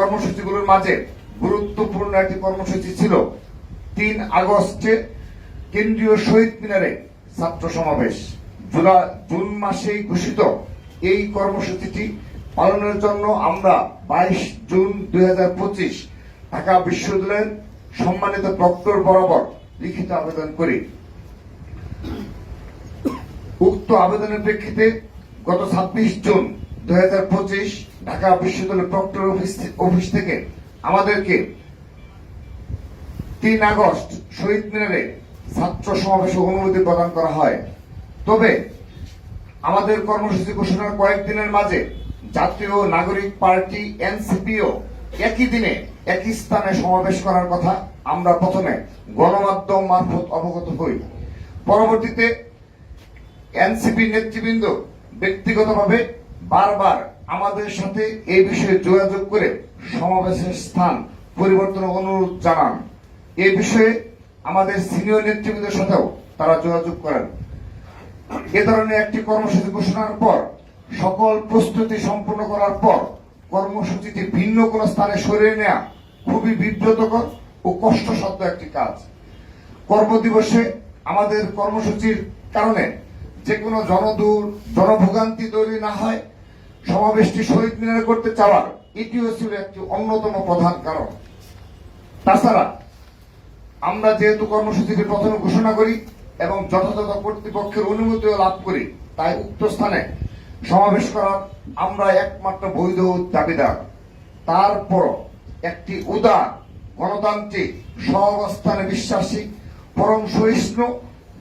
কর্মসূচিগুলোর মাঝে গুরুত্বপূর্ণ একটি কর্মসূচি ছিল। তিন আগস্টে কেন্দ্রীয় শহীদ মিনারে ছাত্র সমাবেশ। জুন মাসেই ঘোষিত এই কর্মসূচিটি পালনের জন্য আমরা বাইশ জুন দুই হাজার পঁচিশ ঢাকা বিশ্ববিদ্যালয়ের সম্মানিত প্রক্টর বরাবর লিখিত আবেদন করি। উক্ত আবেদনের প্রেক্ষিতে গত ছাব্বিশ জুন দুই ঢাকা বিশ্ববিদ্যালয় প্রক্টর অফিস থেকে আমাদেরকে তিন আগস্ট শহীদ মিনারে ছাত্র সমাবেশে অনুমতি প্রদান করা হয়। তবে আমাদের কর্মসূচি ঘোষণার কয়েকদিনের মাঝে জাতীয় নাগরিক পার্টি, এনসিপিও একই দিনে একই স্থানে সমাবেশ করার কথা আমরা প্রথমে গণমাধ্যম মারফত অবগত হই। পরবর্তীতে এনসিপি নেতৃবৃন্দ ব্যক্তিগতভাবে বারবার আমাদের সাথে এই বিষয়ে যোগাযোগ করে সমাবেশের স্থান পরিবর্তনের অনুরোধ জানান। এই বিষয়ে আমাদের সিনিয়র নেতৃবৃন্দের সাথেও তারা যোগাযোগ করেন। এ ধরনের একটি কর্মসূচি ঘোষণার পর, সকল প্রস্তুতি সম্পূর্ণ করার পর কর্মসূচিটি ভিন্ন কোন স্থানে সরিয়ে নেওয়া খুবই বিব্রতকর ও কষ্টসাধ্য একটি কাজ। কর্মদিবসে আমাদের কর্মসূচির কারণে যে কোনো জনদূর, জনভোগান্তি তৈরি না হয়, সমাবেশটি শহীদ মিনারে করতে চাওয়ার এটিও ছিল একটি অন্যতম প্রধান কারণ। তাছাড়া, আমরা যেহেতু কর্মসূচিটি প্রথমে ঘোষণা করি এবং যথাযথ কর্তৃপক্ষের অনুমতিও লাভ করি, তাই উক্ত স্থানে সমাবেশ করার আমরা একমাত্র বৈধ দাবিদার। তারপর একটি উদার, গণতান্ত্রিক, সহাবস্থানে বিশ্বাসী, পরম সহিষ্ণু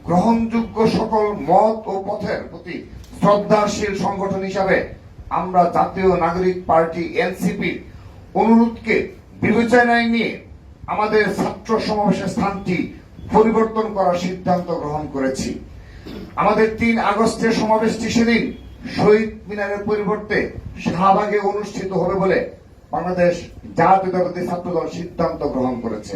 গ্রহণযোগ্য সকল মত ও পথের প্রতি শ্রদ্ধাশীল সংগঠন হিসাবে আমরা জাতীয় নাগরিক পার্টি এনসিপির অনুরোধকে বিবেচনায় নিয়ে আমাদের ছাত্র সমাবেশের স্থানটি পরিবর্তন করার সিদ্ধান্ত গ্রহণ করেছি। আমাদের তিন আগস্টের সমাবেশটি সেদিন শহীদ মিনারের পরিবর্তে শাহবাগে অনুষ্ঠিত হবে বলে বাংলাদেশ জাতীয়তাবাদী ছাত্র দল সিদ্ধান্ত গ্রহণ করেছে।